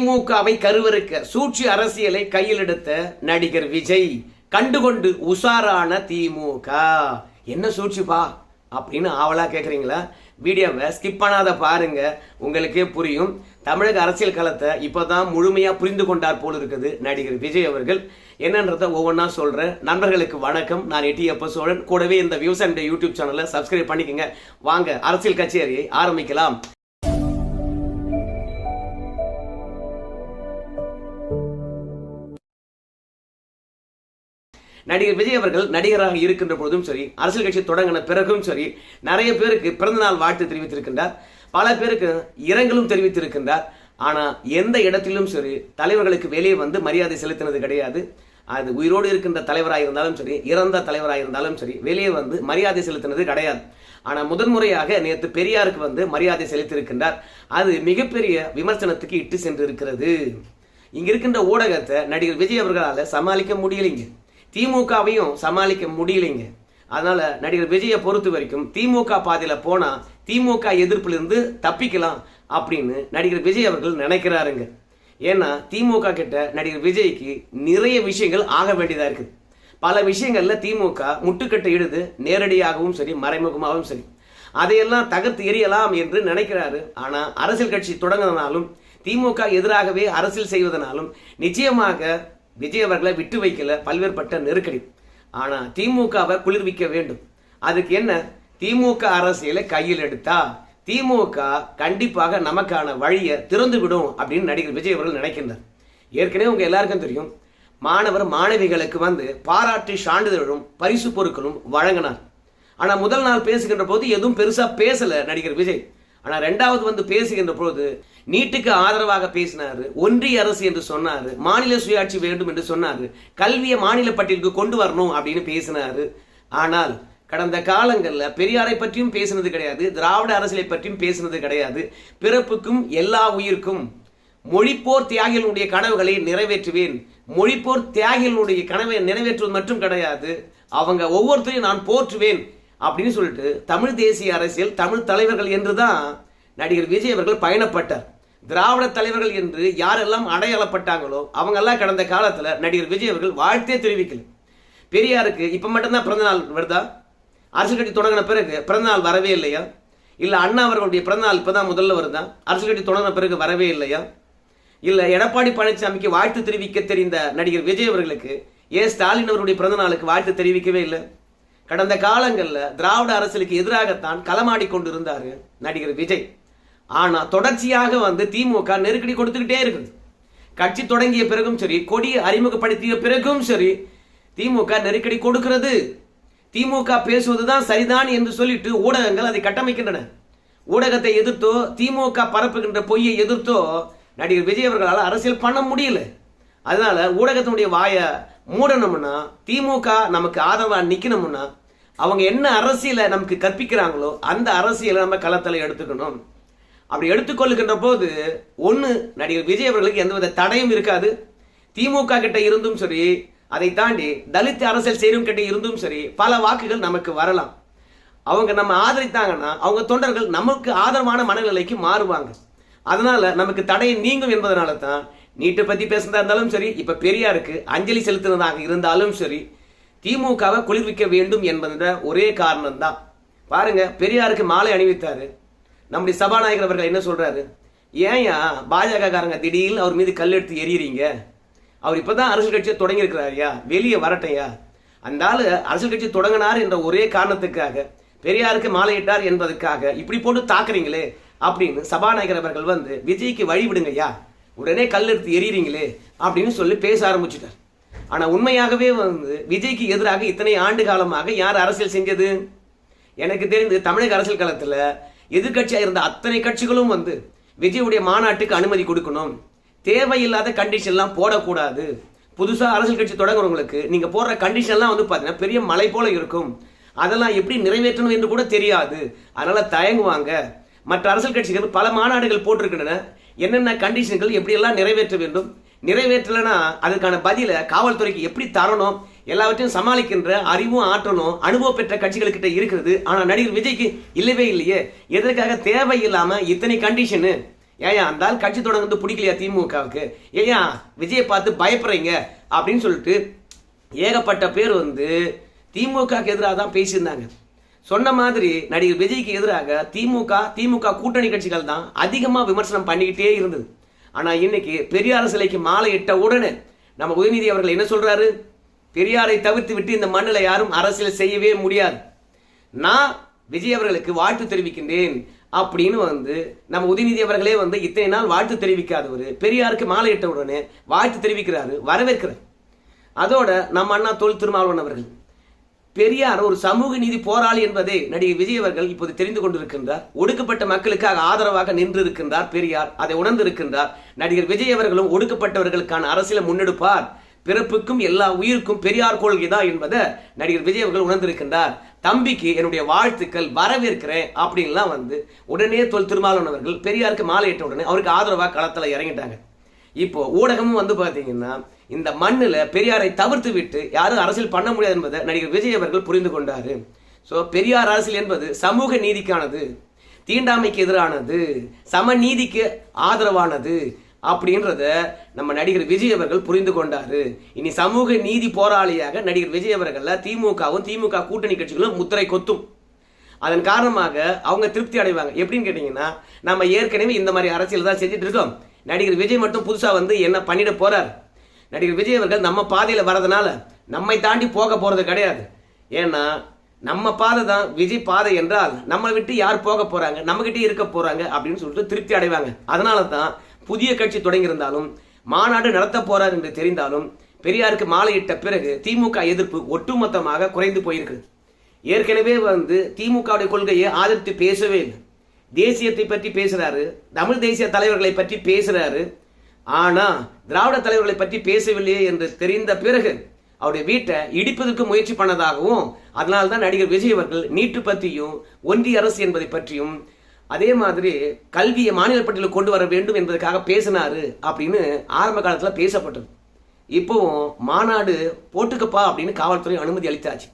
திமுகவை கருவறுக்க சூழ்ச்சி அரசியலை கையில் எடுத்த நடிகர் விஜய் கண்டுகொண்டு உஷாரான திமுக. என்ன சூழ்ச்சிப்பா? அப்படின்னு ஆவலா கேட்குறீங்களா வீடியோவை ஸ்கிப் பண்ணாத பாருங்க உங்களுக்கே புரியும். தமிழக அரசியல் களத்தை இப்போதான் முழுமையாக புரிந்து கொண்டார் போல் இருக்குது நடிகர் விஜய் அவர்கள். என்னன்றத ஒவ்வொன்றா சொல்கிறேன் நண்பர்களுக்கு வணக்கம். நான் எட்டி அப்ப சோழன். கூடவே இந்த வியூஸ் அண்ட் யூடியூப் சேனலை சப்ஸ்கிரைப் பண்ணிக்கோங்க. வாங்க அரசியல் கச்சேரியை ஆரம்பிக்கலாம். நடிகர் விஜய் அவர்கள் நடிகராக இருக்கின்ற பொழுதும் சரி அரசியல் கட்சி தொடங்கின பிறகும் சரி நிறைய பேருக்கு பிறந்தநாள் வாழ்த்து தெரிவித்திருக்கின்றார். பல பேருக்கு இரங்கலும் தெரிவித்திருக்கின்றார். ஆனால் எந்த இடத்திலும் சரி தலைவர்களுக்கு வெளியே வந்து மரியாதை செலுத்தினது கிடையாது. அது உயிரோடு இருக்கின்ற தலைவராக இருந்தாலும் சரி இறந்த தலைவராக இருந்தாலும் சரி வெளியே வந்து மரியாதை செலுத்தினது கிடையாது. ஆனால் முதன்முறையாக நேற்று பெரியாருக்கு வந்து மரியாதை செலுத்தியிருக்கின்றார். அது மிகப்பெரிய விமர்சனத்துக்கு இட்டு சென்று இருக்கிறது இங்க இருக்கின்ற ஊடகத்தை நடிகர் விஜய் அவர்களால் சமாளிக்க முடியலைங்க. திமுகவையும் சமாளிக்க முடியலைங்க. அதனால நடிகர் விஜயை பொறுத்த வரைக்கும் திமுக பாதையில போனா திமுக எதிர்ப்பிலிருந்து தப்பிக்கலாம் அப்படின்னு நடிகர் விஜய் அவர்கள் நினைக்கிறாருங்க. ஏன்னா திமுக கிட்ட நடிகர் விஜய்க்கு நிறைய விஷயங்கள் ஆக வேண்டியதா இருக்குது. பல விஷயங்கள்ல திமுக முட்டுக்கட்டை இடுது நேரடியாகவும் சரி மறைமுகமாகவும் சரி. அதையெல்லாம் தகர்த்து எறியலாம் என்று நினைக்கிறாரு. ஆனா அரசியல் கட்சி தொடங்கினாலும் திமுக எதிராகவே அரசியல் செய்வதனாலும் நிச்சயமாக விஜய் அவர்களை விட்டு வைக்கல பல்வேறுபட்ட நெருக்கடி. ஆனால் திமுகவை குளிர்விக்க வேண்டும். அதுக்கு என்ன? திமுக அரசியலை கையில் எடுத்தா திமுக கண்டிப்பாக நமக்கான வழியை திறந்து விடும் அப்படின்னு நடிகர் விஜய் அவர்கள் நினைக்கின்றார். ஏற்கனவே உங்கள் எல்லாருக்கும் தெரியும் மாணவர் மாணவிகளுக்கு வந்து பாராட்டு சான்றிதழும் பரிசு பொருட்களும் வழங்கினார். ஆனால் முதல் நாள் பேசுகின்ற போது எதுவும் பெருசாக பேசலை நடிகர் விஜய். ஆனால் ரெண்டாவது வந்து பேசுகின்ற பொழுது நீட்டுக்கு ஆதரவாக பேசினாரு ஒன்றிய அரசு என்று சொன்னாரு மாநில சுயாட்சி வேண்டும் என்று சொன்னார் கல்வியை மாநில பட்டியலுக்கு கொண்டு வரணும் அப்படின்னு பேசினாரு. ஆனால் கடந்த காலங்களில் பெரியாரை பற்றியும் பேசினது கிடையாது திராவிட அரசியலை பற்றியும் பேசினது கிடையாது. பிறப்புக்கும் எல்லா உயிருக்கும் மொழிப்போர் தியாகிகளுடைய கனவுகளை நிறைவேற்றுவேன். மொழிப்போர் தியாகிகளுடைய கனவை நிறைவேற்றுவது மட்டும் கிடையாது அவங்க ஒவ்வொருத்தரையும் நான் போற்றுவேன். அப்படின்னு சொல்லிட்டு தமிழ் தேசிய அரசியல் தமிழ் தலைவர்கள் என்று தான் நடிகர் விஜய் அவர்கள் பயணப்பட்டார். திராவிட தலைவர்கள் என்று யாரெல்லாம் அடையாளப்பட்டாங்களோ அவங்கெல்லாம் கடந்த காலத்தில் நடிகர் விஜய் அவர்கள் வாழ்த்தே தெரிவிக்கல. பெரியாருக்கு இப்போ மட்டும்தான் பிறந்தநாள் வருதா? அரசியல் கட்சி தொடங்கின பிறகு பிறந்தநாள் வரவே இல்லையா? இல்லை அண்ணா அவர்களுடைய பிறந்தநாள் இப்போ தான் முதல்ல வருதா? அரசியல் கட்சி தொடங்கின பிறகு வரவே இல்லையா? இல்லை எடப்பாடி பழனிசாமிக்கு வாழ்த்து தெரிவிக்க தெரிந்த நடிகர் விஜய் அவர்களுக்கு ஏன் ஸ்டாலின் அவருடைய பிறந்தநாளுக்கு வாழ்த்து தெரிவிக்கவே இல்லை? கடந்த காலங்களில் திராவிட அரசியலுக்கு எதிராகத்தான் களமாடி கொண்டிருந்தாரு நடிகர் விஜய். ஆனால் தொடர்ச்சியாக வந்து திமுக நெருக்கடி கொடுத்துக்கிட்டே இருக்குது. கட்சி தொடங்கிய பிறகும் சரி கொடியை அறிமுகப்படுத்திய பிறகும் சரி திமுக நெருக்கடி கொடுக்கிறது. திமுக பேசுவதுதான் சரிதான் என்று சொல்லிட்டு ஊடகங்கள் அதை கட்டமைக்கின்றன. ஊடகத்தை எதிர்த்தோ திமுக பரப்புகின்ற பொய்யை எதிர்த்தோ நடிகர் விஜய் அவர்களால் அரசியல் பண்ண முடியல. அதனால ஊடகத்தினுடைய வாயை மூடணும்னா திமுக நமக்கு ஆதரவாக நிற்கணும்னா அவங்க என்ன அரசியலை நமக்கு கற்பிக்கிறாங்களோ அந்த அரசியலை நம்ம களத்தில் எடுத்துக்கணும். அப்படி எடுத்துக்கொள்ளுகின்ற போது ஒன்று நடிகர் விஜய் அவர்களுக்கு எந்தவித தடையும் இருக்காது. திமுக கிட்ட இருந்தும் சரி அதை தாண்டி தலித் அரசியல் செய்யும் கிட்ட இருந்தும் சரி பல வாக்குகள் நமக்கு வரலாம். அவங்க நம்ம ஆதரித்தாங்கன்னா அவங்க தொண்டர்கள் நமக்கு ஆதரவான மனநிலைக்கு மாறுவாங்க. அதனால நமக்கு தடையை நீங்கும் என்பதனால தான் நீட்டை பற்றி பேசுனதாக இருந்தாலும் சரி இப்போ பெரியாருக்கு அஞ்சலி செலுத்தினதாக இருந்தாலும் சரி திமுகவை குளிர்விக்க வேண்டும் என்பத ஒரே காரணம் தான் பாருங்க பெரியாருக்கு மாலை அணிவித்தாரு. நம்முடைய சபாநாயகர் அவர்கள் என்ன சொல்றாரு? ஏன்யா பாஜக காரங்க திடீர்னு அவர் மீது கல் எடுத்து எறியறீங்க? அவர் இப்பதான் அரசியல் கட்சியை தொடங்கியிருக்கிறாரியா? வெளியே வரட்டையா? அந்த ஆள் அரசியல் கட்சி தொடங்கினார் என்ற ஒரே காரணத்துக்காக பெரியாருக்கு மாலையிட்டார் என்பதற்காக இப்படி போட்டு தாக்குறீங்களே அப்படின்னு சபாநாயகர் அவர்கள் வந்து விஜய்க்கு வழி விடுங்கய்யா உடனே கல் எடுத்து எறியறீங்களே அப்படின்னு சொல்லி பேச ஆரம்பிச்சுட்டார். ஆனால் உண்மையாகவே வந்து விஜய்க்கு எதிராக இத்தனை ஆண்டு காலமாக யார் அரசியல் செஞ்சது? எனக்கு தெரிந்து தமிழக அரசியல் களத்தில் எதிர்கட்சியாக இருந்த அத்தனை கட்சிகளும் வந்து விஜயுடைய மாநாட்டுக்கு அனுமதி கொடுக்கணும். தேவையில்லாத கண்டிஷன்லாம் போடக்கூடாது. புதுசாக அரசியல் கட்சி தொடங்குறவங்களுக்கு நீங்கள் போடுற கண்டிஷன்லாம் வந்து பார்த்தீங்கன்னா பெரிய மலை போல இருக்கும். அதெல்லாம் எப்படி நிறைவேற்றணும் என்று கூட தெரியாது. அதனால் தயங்குவாங்க. மற்ற அரசியல் கட்சிகள் பல மாநாடுகள் போட்டிருக்கின்றன. என்னென்ன கண்டிஷன்கள் எப்படியெல்லாம் நிறைவேற்ற வேண்டும்? நிறைவேற்றலைன்னா அதுக்கான பதிலை காவல்துறைக்கு எப்படி தரணும்? எல்லாவற்றையும் சமாளிக்கின்ற அறிவும் ஆற்றலும் அனுபவம் பெற்ற கட்சிகள்கிட்ட இருக்கிறது. ஆனால் நடிகர் விஜய்க்கு இல்லவே இல்லையே. எதற்காக தேவையில்லாம இத்தனை கண்டிஷனு ஏயா அந்த ஆள் கட்சி தொடங்குறது பிடிக்கலையா திமுகவுக்கு? ஏயா விஜயை பார்த்து பயப்படுறீங்க அப்படின்னு சொல்லிட்டு ஏகப்பட்ட பேர் வந்து திமுகவுக்கு எதிராக தான் பேசியிருந்தாங்க. சொன்ன மாதிரி நடிகர் விஜய்க்கு எதிராக திமுக திமுக கூட்டணி கட்சிகள் தான் அதிகமாக விமர்சனம் பண்ணிக்கிட்டே இருந்தது. ஆனால் இன்னைக்கு பெரியார் சிலைக்கு மாலை இட்ட உடனே நம்ம உதயநிதி அவர்கள் என்ன சொல்றாரு? பெரியாரை தவிர்த்து விட்டு இந்த மண்ணில் யாரும் அரசியல் செய்யவே முடியாது. நான் விஜய் அவர்களுக்கு வாழ்த்து தெரிவிக்கின்றேன் அப்படின்னு வந்து நம்ம உதயநிதி அவர்களே வந்து இத்தனை நாள் வாழ்த்து தெரிவிக்காதவர் பெரியாருக்கு மாலை இட்ட உடனே வாழ்த்து தெரிவிக்கிறாரு வரவேற்கிறார். அதோட நம்ம அண்ணா தொல் திருமாவளவன் அவர்கள் பெரியார் ஒரு சமூக நீதி போராளி என்பதை நடிகர் விஜய் அவர்கள் இப்போது தெரிந்து கொண்டிருக்கின்றார். ஒடுக்கப்பட்ட மக்களுக்காக ஆதரவாக நின்று இருக்கின்றார் பெரியார். அதை உணர்ந்திருக்கின்றார். நடிகர் விஜய் அவர்களும் ஒடுக்கப்பட்டவர்களுக்கான அரசியலை முன்னெடுப்பார். பிறப்புக்கும் எல்லா உயிருக்கும் பெரியார் கொள்கைதான் என்பதை நடிகர் விஜய் அவர்கள் உணர்ந்திருக்கின்றார். தம்பிக்கு என்னுடைய வாழ்த்துக்கள் வரவேற்கிறேன் அப்படின்லாம் வந்து உடனே தொல் திருமாவளவன் அவர்கள் பெரியாருக்கு மாலையிட்ட உடனே அவருக்கு ஆதரவாக களத்தில் இறங்கிட்டாங்க. இப்போ ஊடகமும் வந்து பார்த்தீங்கன்னா இந்த மண்ணில் பெரியாரை தவிர்த்து விட்டு யாரும் அரசியல் பண்ண முடியாது என்பதை நடிகர் விஜய் அவர்கள் புரிந்து கொண்டார். ஸோ பெரியார் அரசியல் என்பது சமூக நீதிக்கானது தீண்டாமைக்கு எதிரானது சமநீதிக்கு ஆதரவானது அப்படின்றத நம்ம நடிகர் விஜய் அவர்கள் புரிந்து கொண்டார். இனி சமூக நீதி போராளியாக நடிகர் விஜய் அவர்கள திமுகவும் திமுக கூட்டணி கட்சிகளும் முத்திரை கொத்தும். அதன் காரணமாக அவங்க திருப்தி அடைவாங்க. எப்படின்னு கேட்டிங்கன்னா நம்ம ஏற்கனவே இந்த மாதிரி அரசியல் தான் செஞ்சுட்டு இருக்கோம். நடிகர் விஜய் மட்டும் புதுசாக வந்து என்ன பண்ணிட போகிறார் நடிகர் விஜய் அவர்கள் நம்ம பாதையில் வரதுனால நம்மை தாண்டி போக போகிறது கிடையாது. ஏன்னா நம்ம பாதை தான் விஜய் பாதை என்றால் நம்ம விட்டு யார் போக போகிறாங்க நம்மகிட்ட இருக்க போகிறாங்க அப்படின்னு சொல்லிட்டு திருப்தி அடைவாங்க. அதனால தான் புதிய கட்சி தொடங்கியிருந்தாலும் மாநாடு நடத்த போகிறார் என்று தெரிந்தாலும் பெரியாருக்கு மாலையிட்ட பிறகு திமுக எதிர்ப்பு ஒட்டுமொத்தமாக குறைந்து போயிருக்கு. ஏற்கனவே வந்து திமுகவுடைய கொள்கையை ஆதரித்து பேசவே இல்லை. தேசியத்தை பற்றி பேசுகிறாரு தமிழ் தேசிய தலைவர்களை பற்றி பேசுகிறாரு ஆனா திராவிட தலைவர்களை பற்றி பேசவில்லையே என்று தெரிந்த பிறகு அவருடைய வீட்டை இடிப்பதற்கு முயற்சி பண்ணதாகவும் அதனால தான் நடிகர் விஜய் அவர்கள் நீட்டு பற்றியும் ஒன்றிய அரசு என்பதை பற்றியும் அதே மாதிரி கல்வியை மாநில பட்டியலில் கொண்டு வர வேண்டும் என்பதற்காக பேசினாரு அப்படின்னு ஆரம்ப காலத்தில் பேசப்பட்டது. இப்போவும் மாநாடு போட்டுக்கப்பா அப்படின்னு காவல்துறை அனுமதி அளித்தாச்சு.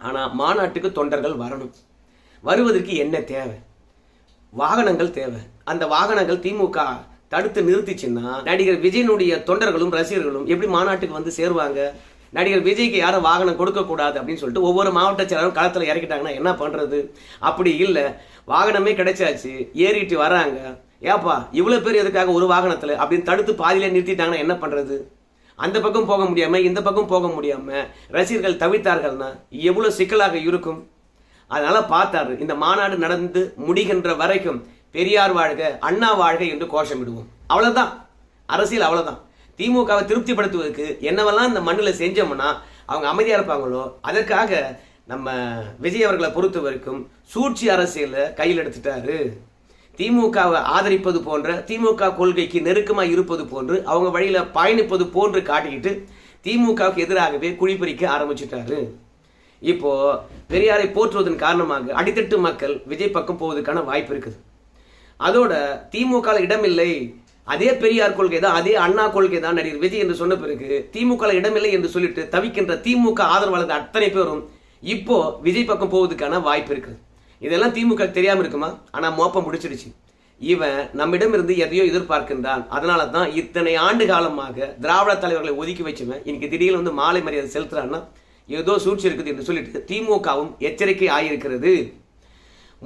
ஆனால் மாநாட்டுக்கு தொண்டர்கள் வரணும். வருவதற்கு என்ன தேவை? வாகனங்கள் தேவை. அந்த வாகனங்கள் திமுக தடுத்து நிறுத்திச்சுன்னா நடிகர் விஜயனுடைய தொண்டர்களும் ரசிகர்களும் எப்படி மாநாட்டுக்கு வந்து சேருவாங்க? நடிகர் விஜய்க்கு யாரும் வாகனம் கொடுக்கக்கூடாது அப்படின்னு சொல்லிட்டு ஒவ்வொரு மாவட்ட செயலரும் களத்தில் இறக்கிட்டாங்கன்னா என்ன பண்ணுறது அப்படி இல்லை. வாகனமே கிடைச்சாச்சு. ஏறிட்டு வராங்க. ஏப்பா இவ்வளோ பேர் எதுக்காக ஒரு வாகனத்தில்? அப்படின்னு தடுத்து பாதியிலே நிறுத்திட்டாங்கன்னா என்ன பண்ணுறது அந்த பக்கம் போக முடியாமல் இந்த பக்கம் போக முடியாமல் ரசிகர்கள் தவித்தார்கள்னா எவ்வளோ சிக்கலாக இருக்கும்? அதனால பார்த்தாரு. இந்த மாநாடு நடந்து முடிகின்ற வரைக்கும் பெரியார் வாழ்க அண்ணா வாழ்க என்று கோஷமிடுவோம். அவ்வளோதான் அரசியல் அவ்வளோதான் திமுகவை திருப்திப்படுத்துவதற்கு என்னவெல்லாம் இந்த மண்ணில் செஞ்சோம்னா அவங்க அமைதியாக இருப்பாங்களோ அதற்காக நம்ம விஜய் அவர்களை பொறுத்த வரைக்கும் சூழ்ச்சி அரசியலை கையில் எடுத்துட்டாரு. திமுகவை ஆதரிப்பது போன்ற திமுக கொள்கைக்கு நெருக்கமாக இருப்பது போன்று அவங்க வழியில் பயணிப்பது போன்று காட்டிக்கிட்டு திமுகவுக்கு எதிராகவே குழிப்பறிக்க ஆரம்பிச்சிட்டாரு. இப்போ பெரியாரை போற்றுவதன் காரணமாக அடித்தட்டு மக்கள் விஜய் பக்கம் போவதற்கான வாய்ப்பு இருக்குது. அதோட திமுக இடமில்லை. அதே பெரியார் கொள்கை தான் அதே அண்ணா கொள்கை தான் நடிகர் விஜய் என்று சொன்ன பிறகு திமுக இடமில்லை என்று சொல்லிட்டு தவிக்கின்ற திமுக ஆதரவாளர்கள் அத்தனை பேரும் இப்போ விஜய் பக்கம் போவதுக்கான வாய்ப்பு இருக்குது இதெல்லாம் திமுக தெரியாம இருக்குமா? ஆனா மோப்பம் முடிச்சிடுச்சு இவன் நம்மிடம் இருந்து எதையோ எதிர்பார்க்கின்றான். அதனால தான் இத்தனை ஆண்டு காலமாக திராவிட தலைவர்களை ஒதுக்கி வச்சவன் இன்னைக்கு திடீர்னு வந்து மாலை மரியாதை செலுத்துறான்னா ஏதோ சூழ்ச்சி இருக்குது என்று சொல்லிட்டு திமுகவும் எச்சரிக்கை ஆகியிருக்கிறது.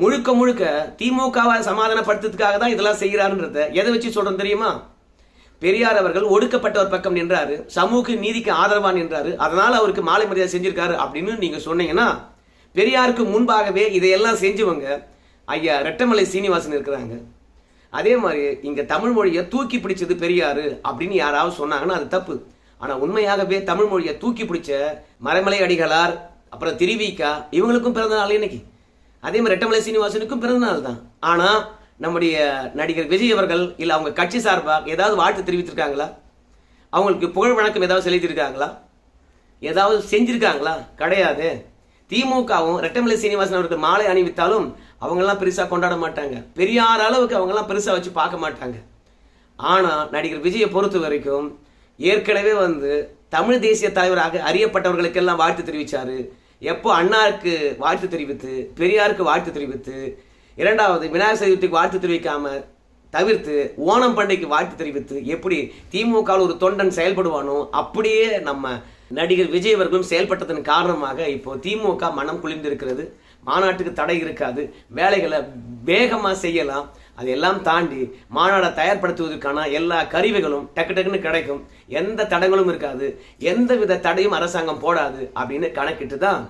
முழுக்க முழுக்க திமுகவை சமாதானப்படுத்துறதுக்காக தான் இதெல்லாம் செய்கிறாருன்றத எதை வச்சு சொல்கிறோம் தெரியுமா? பெரியார் அவர்கள் ஒடுக்கப்பட்டவர் பக்கம் நின்றாரு சமூக நீதிக்கு ஆதரவாக நின்றாரு அதனால் அவருக்கு மாலை மரியாதை செஞ்சிருக்காரு அப்படின்னு நீங்கள் சொன்னீங்கன்னா பெரியாருக்கு முன்பாகவே இதையெல்லாம் செஞ்சவங்க ஐயா ரெட்டமலை சீனிவாசன் இருக்கிறாங்க. அதே மாதிரி இங்கே தமிழ் மொழியை தூக்கி பிடிச்சது பெரியார் அப்படின்னு யாராவது சொன்னாங்கன்னா அது தப்பு. ஆனால் உண்மையாகவே தமிழ் மொழியை தூக்கி பிடிச்ச மறைமலை அடிகளார் அப்புறம் திருவிக்கா இவங்களுக்கும் பிறந்த நாள் இன்னைக்கு. அதே மாதிரி ரெட்டமலை சீனிவாசனுக்கும் பிறந்த நாள் தான் ஆனா நம்முடைய நடிகர் விஜய் அவர்கள் இல்ல அவங்க கட்சி சார்பாக ஏதாவது வாழ்த்து தெரிவித்திருக்காங்களா? அவங்களுக்கு புகழ் வணக்கம் ஏதாவது செலுத்தியிருக்காங்களா? ஏதாவது செஞ்சிருக்காங்களா? கிடையாது. திமுகவும் ரெட்டமலை சீனிவாசன் அவருக்கு மாலை அணிவித்தாலும் அவங்கெல்லாம் பெருசாக கொண்டாட மாட்டாங்க. பெரியார் அளவுக்கு அவங்கெல்லாம் பெருசாக வச்சு பார்க்க மாட்டாங்க. ஆனால் நடிகர் விஜயை பொறுத்த வரைக்கும் ஏற்கனவே வந்து தமிழ் தேசிய தலைவராக அறியப்பட்டவர்களுக்கெல்லாம் வாழ்த்து தெரிவித்தார் எப்போ அண்ணாருக்கு வாழ்த்து தெரிவித்து பெரியாருக்கு வாழ்த்து தெரிவித்து இரண்டாவது விநாயகர் சதுர்த்திக்கு வாழ்த்து தெரிவிக்காம தவிர்த்து ஓணம் பண்டிகைக்கு வாழ்த்து தெரிவித்து எப்படி திமுக ஒரு தொண்டன் செயல்படுவானோ அப்படியே நம்ம நடிகர் விஜய் அவர்களும் செயல்பட்டதன் காரணமாக இப்போ திமுக மனம் குளிர்ந்திருக்கிறது. மாநாட்டுக்கு தடை இருக்காது. வேலைகளை வேகமாக செய்யலாம். அதையெல்லாம் தாண்டி மாநாடை தயார்படுத்துவதற்கான எல்லா கருவிகளும் டக்கு டக்குன்னு கிடைக்கும். எந்த தடங்களும் இருக்காது. எந்த வித தடையும் அரசாங்கம் போடாது அப்படின்னு கணக்கிட்டு தான்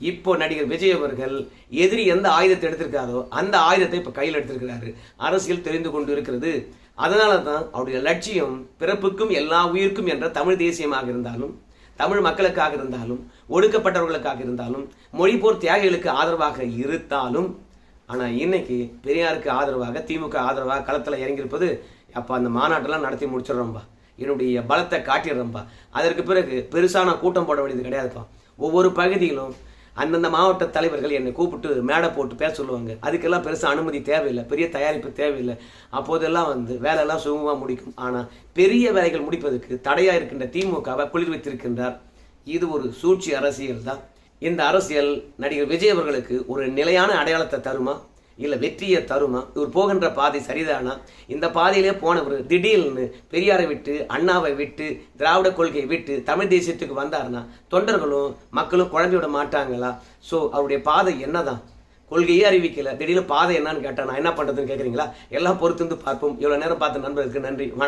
இப்போ நடிகர் விஜய் அவர்கள் எதிரி எந்த ஆயுதத்தை எடுத்திருக்காரோ அந்த ஆயுதத்தை இப்போ கையில் எடுத்திருக்கிறாரு. அரசியல் தெரிந்து கொண்டு இருக்கிறது. அதனால தான் அவருடைய லட்சியம் பிறப்புக்கும் எல்லா உயிருக்கும் என்ற தமிழ் தேசியமாக இருந்தாலும் தமிழ் மக்களுக்காக இருந்தாலும் ஒடுக்கப்பட்டவர்களுக்காக இருந்தாலும் மொழிபோர் தியாகிகளுக்கு ஆதரவாக இருந்தாலும் ஆனால் இன்னைக்கு பெரியாருக்கு ஆதரவாக திமுக ஆதரவாக களத்தில் இறங்கியிருப்பது அப்போ அந்த மாநாட்டெல்லாம் நடத்தி முடிச்சிடுறோம்பா. என்னுடைய பலத்தை காட்டிடுறோம்பா. அதற்கு பிறகு பெருசாக நான் கூட்டம் போட வேண்டியது கிடையாதுப்பா. ஒவ்வொரு பகுதியிலும் அந்தந்த மாவட்ட தலைவர்கள் என்னை கூப்பிட்டு மேடை போட்டு பேச சொல்லுவாங்க. அதுக்கெல்லாம் பெருசாக அனுமதி தேவையில்லை. பெரிய தயாரிப்பு தேவையில்லை. அப்போதெல்லாம் வந்து வேலையெல்லாம் சுகமாக முடிக்கும். ஆனால் பெரிய வேலைகள் முடிப்பதற்கு தடையாக இருக்கின்ற திமுகவை குளிர் வைத்திருக்கின்றார் இது ஒரு சூழ்ச்சி அரசியல் தான். இந்த அரசியல் நடிகர் விஜய் அவர்களுக்கு ஒரு நிலையான அடையாளத்தை தருமா? இல்லை வெற்றியை தருமா? இவர் போகின்ற பாதை சரிதானா? இந்த பாதையிலே போனவர் திடீர்னு பெரியாரை விட்டு அண்ணாவை விட்டு திராவிட கொள்கையை விட்டு தமிழ் தேசியத்துக்கு வந்தாருன்னா தொண்டர்களும் மக்களும் குழம்பி விட மாட்டாங்களா? ஸோ அவருடைய பாதை என்னதான்? கொள்கையே அறிவிக்கல. திடீர்னு பாதை என்னன்னு கேட்டால் நான் என்ன பண்ணுறதுன்னு கேட்குறீங்களா எல்லாம் பொறுத்து வந்து பார்ப்போம். இவ்வளோ நேரம் பார்த்த நண்பர்களுக்கு நன்றி. வணக்கம்.